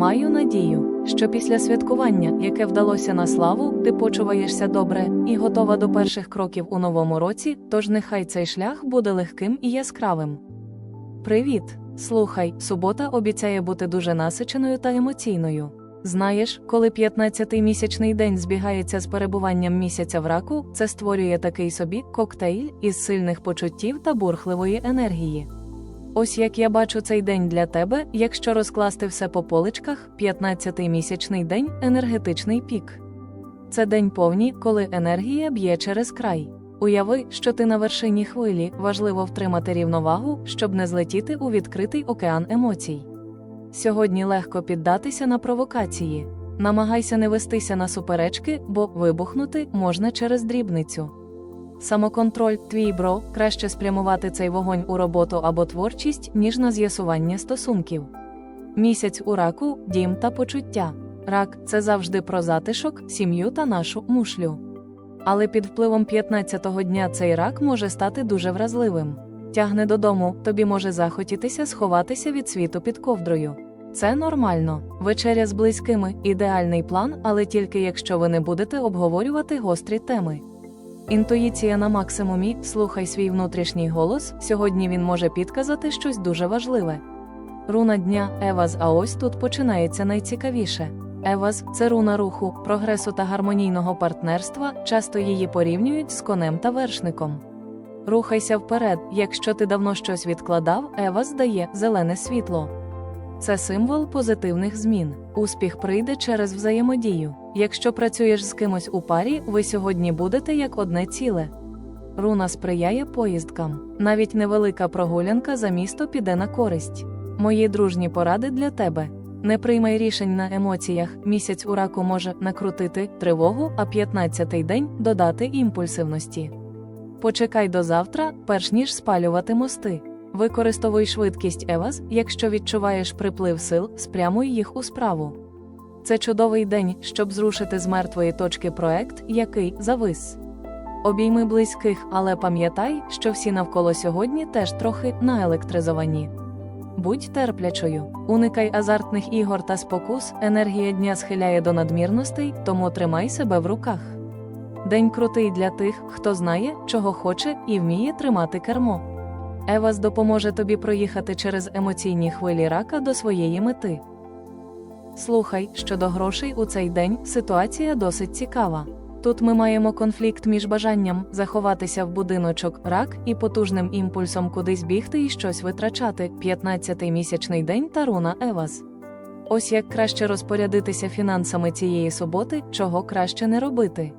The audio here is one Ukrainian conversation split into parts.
Маю надію, що після святкування, яке вдалося на славу, ти почуваєшся добре і готова до перших кроків у новому році, тож нехай цей шлях буде легким і яскравим. Привіт! Слухай, субота обіцяє бути дуже насиченою та емоційною. Знаєш, коли 15-й місячний день збігається з перебуванням місяця в раку, це створює такий собі коктейль із сильних почуттів та бурхливої енергії. Ось як я бачу цей день для тебе, якщо розкласти все по поличках, 15-й місячний день енергетичний пік. Це день повні, коли енергія б'є через край. Уяви, що ти на вершині хвилі, важливо втримати рівновагу, щоб не злетіти у відкритий океан емоцій. Сьогодні легко піддатися на провокації. Намагайся не вестися на суперечки, бо вибухнути можна через дрібницю. Самоконтроль, твій бро, краще спрямувати цей вогонь у роботу або творчість, ніж на з'ясування стосунків. Місяць у раку, дім та почуття. Рак це завжди про затишок, сім'ю та нашу мушлю. Але під впливом 15-го дня цей рак може стати дуже вразливим. Тягне додому, тобі може захотітися сховатися від світу під ковдрою. Це нормально. Вечеря з близькими ідеальний план, але тільки якщо ви не будете обговорювати гострі теми. Інтуїція на максимумі, слухай свій внутрішній голос, сьогодні він може підказати щось дуже важливе. Руна дня Еваз, а ось тут починається найцікавіше. Еваз це руна руху, прогресу та гармонійного партнерства, часто її порівнюють з конем та вершником. Рухайся вперед, якщо ти давно щось відкладав, Еваз дає зелене світло. Це символ позитивних змін. Успіх прийде через взаємодію. Якщо працюєш з кимось у парі, ви сьогодні будете як одне ціле. Руна сприяє поїздкам. Навіть невелика прогулянка за місто піде на користь. Мої дружні поради для тебе. Не приймай рішень на емоціях. Місяць у раку може накрутити тривогу, а 15-й день додати імпульсивності. Почекай до завтра, перш ніж спалювати мости. Використовуй швидкість Евас, якщо відчуваєш приплив сил, спрямуй їх у справу. Це чудовий день, щоб зрушити з мертвої точки проект, який завис. Обійми близьких, але пам'ятай, що всі навколо сьогодні теж трохи наелектризовані. Будь терплячою, уникай азартних ігор та спокус, енергія дня схиляє до надмірностей, тому тримай себе в руках. День крутий для тих, хто знає, чого хоче і вміє тримати кермо. Евас допоможе тобі проїхати через емоційні хвилі рака до своєї мети. Слухай, щодо грошей у цей день ситуація досить цікава. Тут ми маємо конфлікт між бажанням заховатися в будиночок рак і потужним імпульсом кудись бігти і щось витрачати 15-й місячний день та руна Евас. Ось як краще розпорядитися фінансами цієї суботи, чого краще не робити.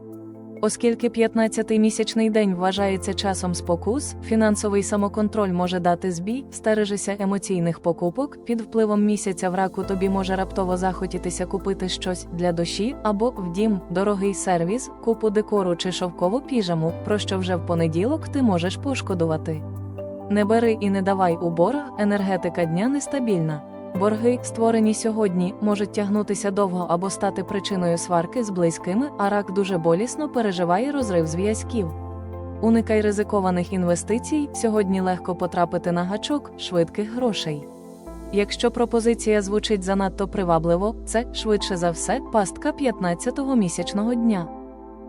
Оскільки 15-й місячний день вважається часом спокус, фінансовий самоконтроль може дати збій, стережися емоційних покупок, під впливом місяця в раку тобі може раптово захотітися купити щось для душі або в дім, дорогий сервіс, купу декору чи шовкову піжаму, про що вже в понеділок ти можеш пошкодувати. Не бери і не давай у борг, енергетика дня нестабільна. Борги, створені сьогодні, можуть тягнутися довго або стати причиною сварки з близькими, а рак дуже болісно переживає розрив зв'язків. Уникай ризикованих інвестицій, сьогодні легко потрапити на гачок швидких грошей. Якщо пропозиція звучить занадто привабливо, це швидше за все пастка 15-го місячного дня.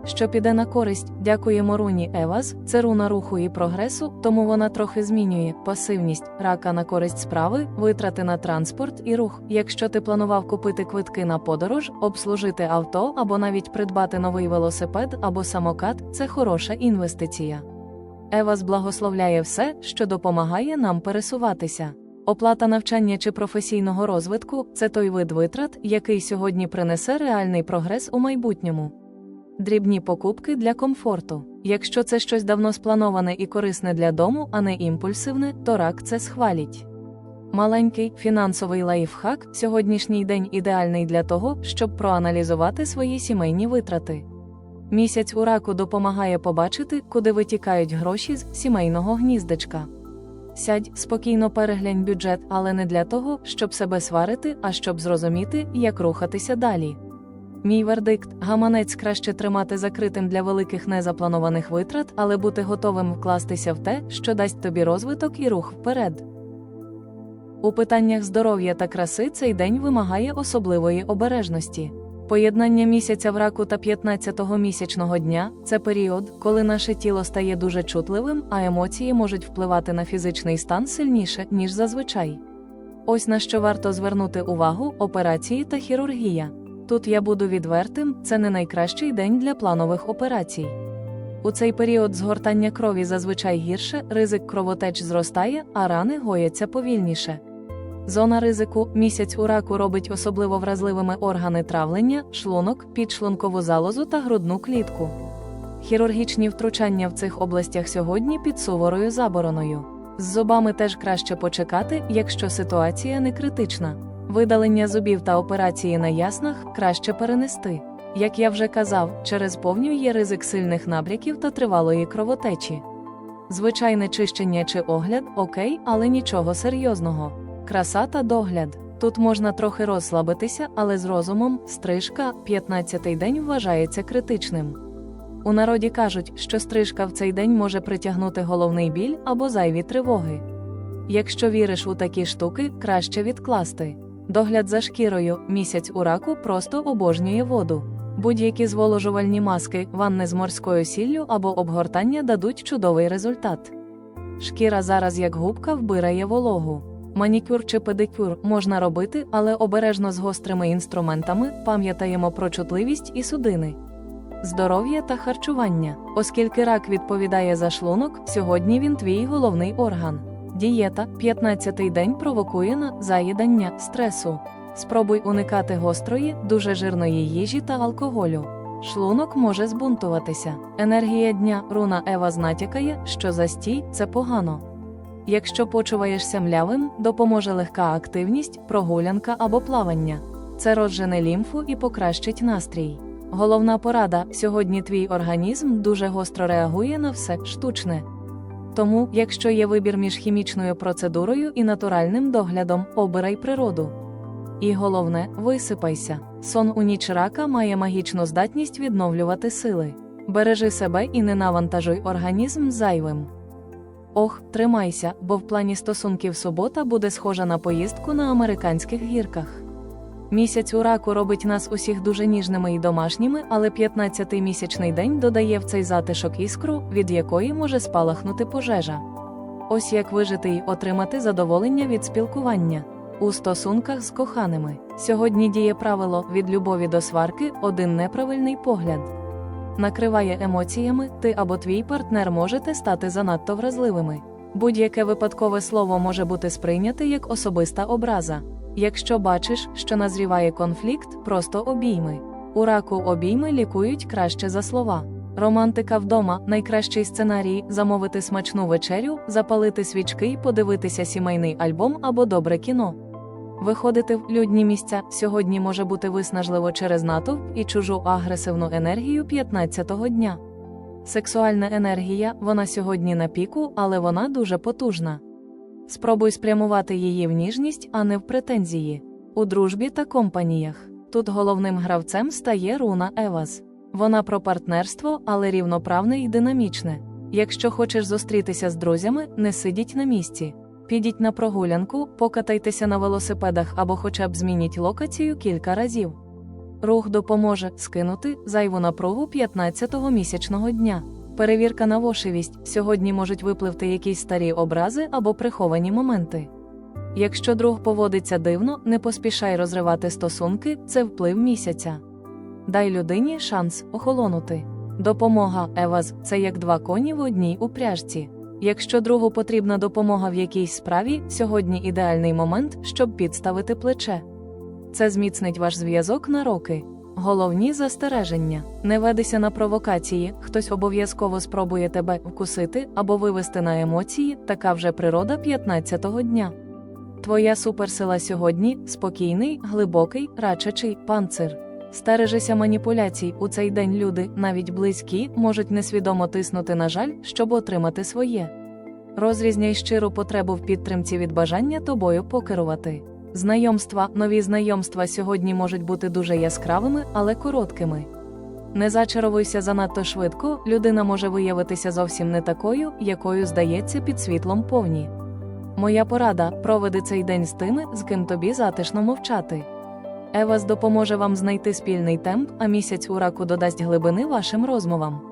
Що піде на користь, дякуємо руні Евас, це руна руху і прогресу, тому вона трохи змінює пасивність, рака на користь справи, витрати на транспорт і рух. Якщо ти планував купити квитки на подорож, обслужити авто або навіть придбати новий велосипед або самокат, це хороша інвестиція. Евас благословляє все, що допомагає нам пересуватися. Оплата навчання чи професійного розвитку це той вид витрат, який сьогодні принесе реальний прогрес у майбутньому. Дрібні покупки для комфорту. Якщо це щось давно сплановане і корисне для дому, а не імпульсивне, то рак це схваліть. Маленький фінансовий лайфхак сьогоднішній день ідеальний для того, щоб проаналізувати свої сімейні витрати. Місяць у раку допомагає побачити, куди витікають гроші з сімейного гніздечка. Сядь, спокійно переглянь бюджет, але не для того, щоб себе сварити, а щоб зрозуміти, як рухатися далі. Мій вердикт гаманець краще тримати закритим для великих незапланованих витрат, але бути готовим вкластися в те, що дасть тобі розвиток і рух вперед. У питаннях здоров'я та краси цей день вимагає особливої обережності. Поєднання місяця в раку та 15-го місячного дня це період, коли наше тіло стає дуже чутливим, а емоції можуть впливати на фізичний стан сильніше, ніж зазвичай. Ось на що варто звернути увагу операції та хірургія. Тут я буду відвертим, це не найкращий день для планових операцій. У цей період згортання крові зазвичай гірше, ризик кровотеч зростає, а рани гояться повільніше. Зона ризику місяць у раку робить особливо вразливими органи травлення, шлунок, підшлункову залозу та грудну клітку. Хірургічні втручання в цих областях сьогодні під суворою забороною. З зубами теж краще почекати, якщо ситуація не критична. Видалення зубів та операції на яснах краще перенести. Як я вже казав, через повню є ризик сильних набряків та тривалої кровотечі. Звичайне чищення чи огляд окей, але нічого серйозного. Краса та догляд. Тут можна трохи розслабитися, але з розумом стрижка 15-й день вважається критичним. У народі кажуть, що стрижка в цей день може притягнути головний біль або зайві тривоги. Якщо віриш у такі штуки, краще відкласти. Догляд за шкірою місяць у раку просто обожнює воду. Будь-які зволожувальні маски, ванни з морською сіллю або обгортання дадуть чудовий результат. Шкіра зараз як губка вбирає вологу. Манікюр чи педикюр можна робити, але обережно з гострими інструментами пам'ятаємо про чутливість і судини. Здоров'я та харчування. Оскільки рак відповідає за шлунок, сьогодні він твій головний орган. Дієта 15-й день провокує на заїдання стресу. Спробуй уникати гострої, дуже жирної їжі та алкоголю. Шлунок може збунтуватися. Енергія дня руна Ева знатякає, що застій це погано. Якщо почуваєшся млявим, допоможе легка активність, прогулянка або плавання. Це розжене лімфу і покращить настрій. Головна порада: сьогодні твій організм дуже гостро реагує на все штучне. Тому, якщо є вибір між хімічною процедурою і натуральним доглядом, обирай природу. І головне, висипайся. Сон у ніч рака має магічну здатність відновлювати сили. Бережи себе і не навантажуй організм зайвим. Ох, тримайся, бо в плані стосунків субота буде схожа на поїздку на американських гірках. Місяць у раку робить нас усіх дуже ніжними і домашніми, але 15-й місячний день додає в цей затишок іскру, від якої може спалахнути пожежа. Ось як вижити й отримати задоволення від спілкування. У стосунках з коханими сьогодні діє правило від любові до сварки один неправильний погляд. Накриває емоціями, ти або твій партнер можете стати занадто вразливими. Будь-яке випадкове слово може бути сприйняте як особиста образа. Якщо бачиш, що назріває конфлікт, просто обійми. У раку обійми лікують краще за слова. Романтика вдома найкращий сценарій замовити смачну вечерю, запалити свічки подивитися сімейний альбом або добре кіно. Виходити в людні місця сьогодні може бути виснажливо через натовп і чужу агресивну енергію 15-го дня. Сексуальна енергія, вона сьогодні на піку, але вона дуже потужна. Спробуй спрямувати її в ніжність, а не в претензії. У дружбі та компаніях. Тут головним гравцем стає руна Евас. Вона про партнерство, але рівноправне і динамічне. Якщо хочеш зустрітися з друзями, не сидіть на місці. Підіть на прогулянку, покатайтеся на велосипедах або хоча б змініть локацію кілька разів. Рух допоможе скинути зайву напругу 15-го місячного дня. Перевірка на вошивість сьогодні можуть випливти якісь старі образи або приховані моменти. Якщо друг поводиться дивно, не поспішай розривати стосунки, це вплив місяця. Дай людині шанс охолонути. Допомога Еваз це як два коні в одній упряжці. Якщо другу потрібна допомога в якійсь справі, сьогодні ідеальний момент, щоб підставити плече. Це зміцнить ваш зв'язок на роки. Головні застереження: не ведися на провокації, хтось обов'язково спробує тебе вкусити або вивести на емоції, така вже природа 15-го дня. Твоя суперсила сьогодні спокійний, глибокий, рачачий панцир. Стережися маніпуляцій у цей день люди, навіть близькі, можуть несвідомо тиснути на жаль, щоб отримати своє. Розрізняй щиру потребу в підтримці від бажання тобою покерувати. Знайомства, нові знайомства сьогодні можуть бути дуже яскравими, але короткими. Не зачаровуйся занадто швидко, людина може виявитися зовсім не такою, якою здається під світлом повні. Моя порада проведи цей день з тими, з ким тобі затишно мовчати. Евас допоможе вам знайти спільний темп, а місяць у раку додасть глибини вашим розмовам.